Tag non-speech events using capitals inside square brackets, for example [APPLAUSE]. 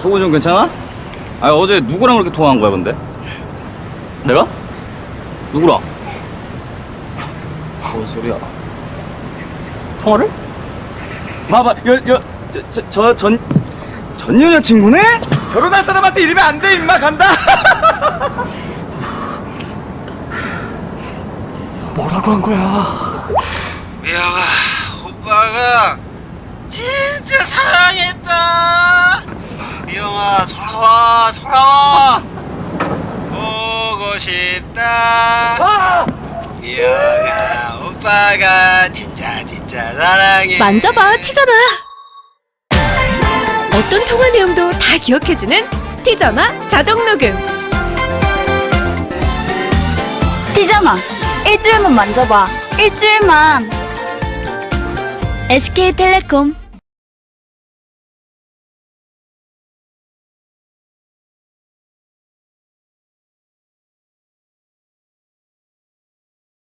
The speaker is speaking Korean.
속은 좀 괜찮아? 아 어제 누구랑 그렇게 통화한 거야 근데? 내가? 누구랑? 뭔 소리야? 통화를? 봐봐 여여저전 전 여자친구네? 결혼할 사람한테 이러면 안 돼 임마 간다 [LAUGHS] 뭐라고 한 거야? 미영아 오빠가 진짜 사랑했다 미영아 돌아와 돌아와. 보고 싶다. 미영아 오빠가 진짜 진짜 사랑해. 만져봐 티저나. 어떤 통화 내용도 다 기억해주는 티저나 자동 녹음. 피자마 일주일만 만져봐. 일주일만. SK텔레콤